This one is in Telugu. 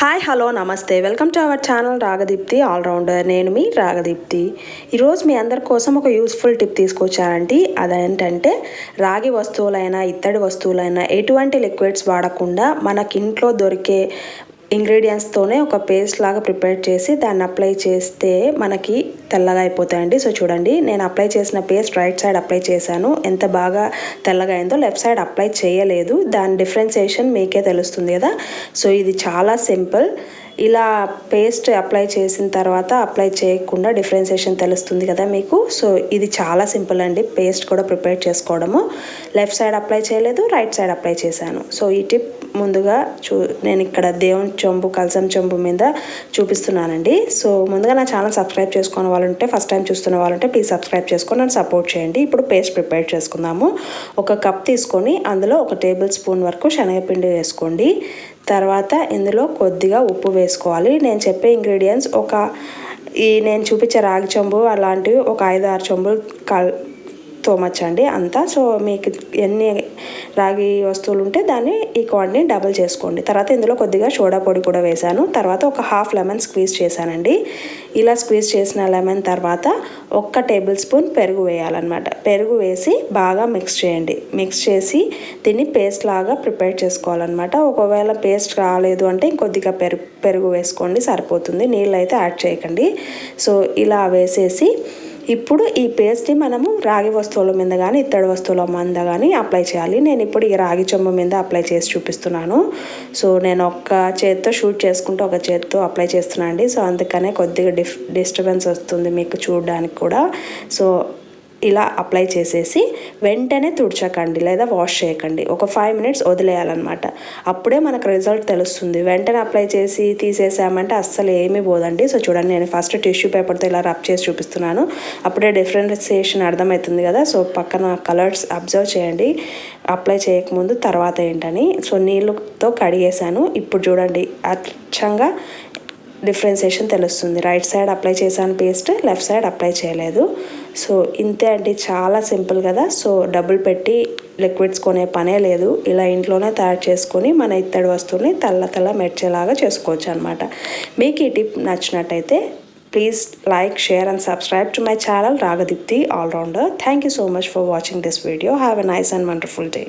హాయ్ హలో నమస్తే welcome to our channel Ragadeepthi allrounder నేను మీ రాగదీప్తి ఈరోజు మీ అందరి కోసం ఒక యూస్ఫుల్ టిప్ తీసుకొచ్చానండి. అదేంటంటే రాగి వస్తువులైనా ఇత్తడి వస్తువులైనా ఎటువంటి లిక్విడ్స్ వాడకుండా మనకి ఇంట్లో దొరికే ఇంగ్రీడియంట్స్తోనే ఒక పేస్ట్ లాగా ప్రిపేర్ చేసి దాన్ని అప్లై చేస్తే మనకి తెల్లగా అయిపోతాయండి. సో చూడండి నేను అప్లై చేసిన పేస్ట్ రైట్ సైడ్ అప్లై చేశాను. ఎంత బాగా తెల్లగా అయిందో లెఫ్ట్ సైడ్ అప్లై చేయలేదు. దాని డిఫరెన్సియేషన్ మీకే తెలుస్తుంది కదా. సో ఇది చాలా సింపుల్ ఇలా పేస్ట్ అప్లై చేసిన తర్వాత అప్లై చేయకుండా డిఫరెన్సియేషన్ తెలుస్తుంది కదా మీకు. సో ఇది చాలా సింపుల్ అండి. పేస్ట్ కూడా ప్రిపేర్ చేసుకోవడము. లెఫ్ట్ సైడ్ అప్లై చేయలేదు రైట్ సైడ్ అప్లై చేశాను. సో ఈ టిప్ ముందుగా చూ నేను ఇక్కడ దేవుని చెంబు కలసం చెంబు మీద చూపిస్తున్నానండి. సో ముందుగా నా ఛానల్ సబ్స్క్రైబ్ చేసుకున్న వాళ్ళు ఉంటే ఫస్ట్ టైం చూస్తున్న వాళ్ళు ఉంటే ప్లీజ్ సబ్స్క్రైబ్ చేసుకొని నన్ను సపోర్ట్ చేయండి. ఇప్పుడు పేస్ట్ ప్రిపేర్ చేసుకుందాము. ఒక కప్ తీసుకొని అందులో ఒక టేబుల్ స్పూన్ వరకు శనగపిండి వేసుకోండి. తర్వాత ఇందులో కొద్దిగా ఉప్పు వేసుకోవాలి. నేను చెప్పే ఇంగ్రీడియంట్స్ ఒక ఈ నేను చూపించే రాగి చెంబు అలాంటివి ఒక ఐదు ఆరు చెంబులు కల్ తోమచ్చండి అంతా. సో మీకు ఎన్ని రాగి వస్తువులు ఉంటే దాన్ని ఈ క్వాంటిటీని డబుల్ చేసుకోండి. తర్వాత ఇందులో కొద్దిగా సోడా పొడి కూడా వేశాను. తర్వాత ఒక హాఫ్ లెమన్ స్క్వీజ్ చేశానండి. ఇలా స్క్వీజ్ చేసిన లెమన్ తర్వాత ఒక్క టేబుల్ స్పూన్ పెరుగు వేయాలన్నమాట. పెరుగు వేసి బాగా మిక్స్ చేయండి. మిక్స్ చేసి దీన్ని పేస్ట్ లాగా ప్రిపేర్ చేసుకోవాలన్నమాట. ఒకవేళ పేస్ట్ రాలేదు అంటే ఇంకొద్దిగా పెరుగు పెరుగు వేసుకోండి సరిపోతుంది. నీళ్ళు అయితే యాడ్ చేయకండి. సో ఇలా వేసేసి ఇప్పుడు ఈ పేస్ట్ని మనము రాగి వస్తువుల మీద కానీ ఇత్తడి వస్తువుల మీద కానీ అప్లై చేయాలి. నేను ఇప్పుడు ఈ రాగి చెంబు మీద అప్లై చేసి చూపిస్తున్నాను. సో నేను ఒక్క చేత్తో షూట్ చేసుకుంటూ ఒక చేత్తో అప్లై చేస్తున్నాను అండి సో అందుకనే కొద్దిగా డిఫ్ డిస్టర్బెన్స్ వస్తుంది మీకు చూడడానికి కూడా. సో ఇలా అప్లై చేసేసి వెంటనే తుడచకండి లేదా వాష్ చేయకండి. ఒక ఫైవ్ మినిట్స్ వదిలేయాలన్నమాట. అప్పుడే మనకు రిజల్ట్ తెలుస్తుంది. వెంటనే అప్లై చేసి తీసేసామంటే అస్సలు ఏమీ పోదండి. సో చూడండి నేను ఫస్ట్ టిష్యూ పేపర్తో ఇలా రబ్ చేసి చూపిస్తున్నాను. అప్పుడే డిఫరెన్సియేషన్ అర్థమవుతుంది కదా. సో పక్కన కలర్స్ అబ్జర్వ్ చేయండి. అప్లై చేయకముందు తర్వాత ఏంటని. సో నీళ్ళతో కడిగేసాను ఇప్పుడు చూడండి అచ్చంగా డిఫరెన్సియేషన్ తెలుస్తుంది. రైట్ సైడ్ అప్లై చేశాను పేస్ట్ లెఫ్ట్ సైడ్ అప్లై చేయలేదు. సో ఇంతే అండి చాలా సింపుల్ కదా. సో డబ్బులు పెట్టి లిక్విడ్స్ కొనే పనే లేదు. ఇలా ఇంట్లోనే తయారు చేసుకొని మన ఇత్తడి వస్తువుని తల్ల తల్ల మెర్చేలాగా చేసుకోవచ్చు అనమాట మీకు ఈ టిప్ నచ్చినట్టయితే please like share and subscribe to my channel Ragadeepthi allrounder thank you so much for watching this video. Have a nice and wonderful day.